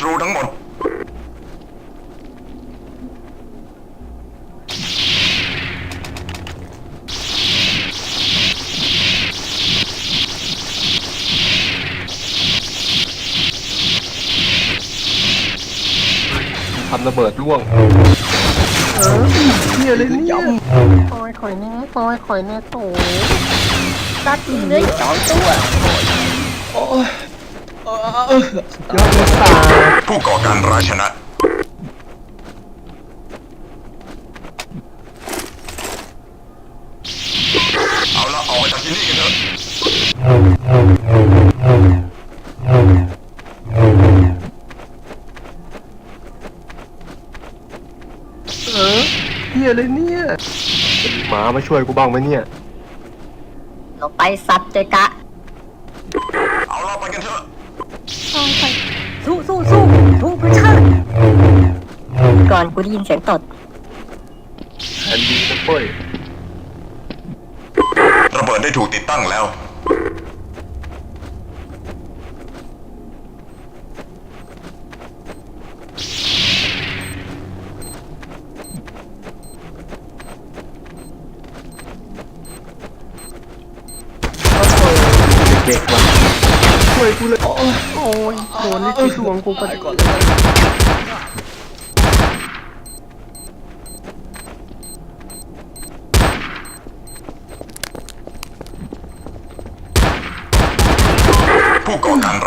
ตรูทั้งหมด ทำระเบิดร่วงเนี่ยเลยเนี่ยคอยคอยแน่ปล่อยคอยแน่โถตัดอีกเลยสองตัว โอ้ย ยอดเลยตาผู้ก่อการร้ายชนะ เอาละออกไปจากที่นี่กันเถอะเออเฮียเลยเนี่ยหมามาช่วยกูบ้างไหมเนี่ย เราไปสัตว์เจกะ เอาละไปกันเถอะ อนกูได้ยินเสียงตดแอนดี้นะเฟ้ยระเบิดได้ถูกติดตั้งแล้ว เด็กๆว่ะช่วยกูเลยโอ้ยโอ้ยโดนลิขิตดวงกูก็ตายดีก่อนเลย ผู้ก่อการ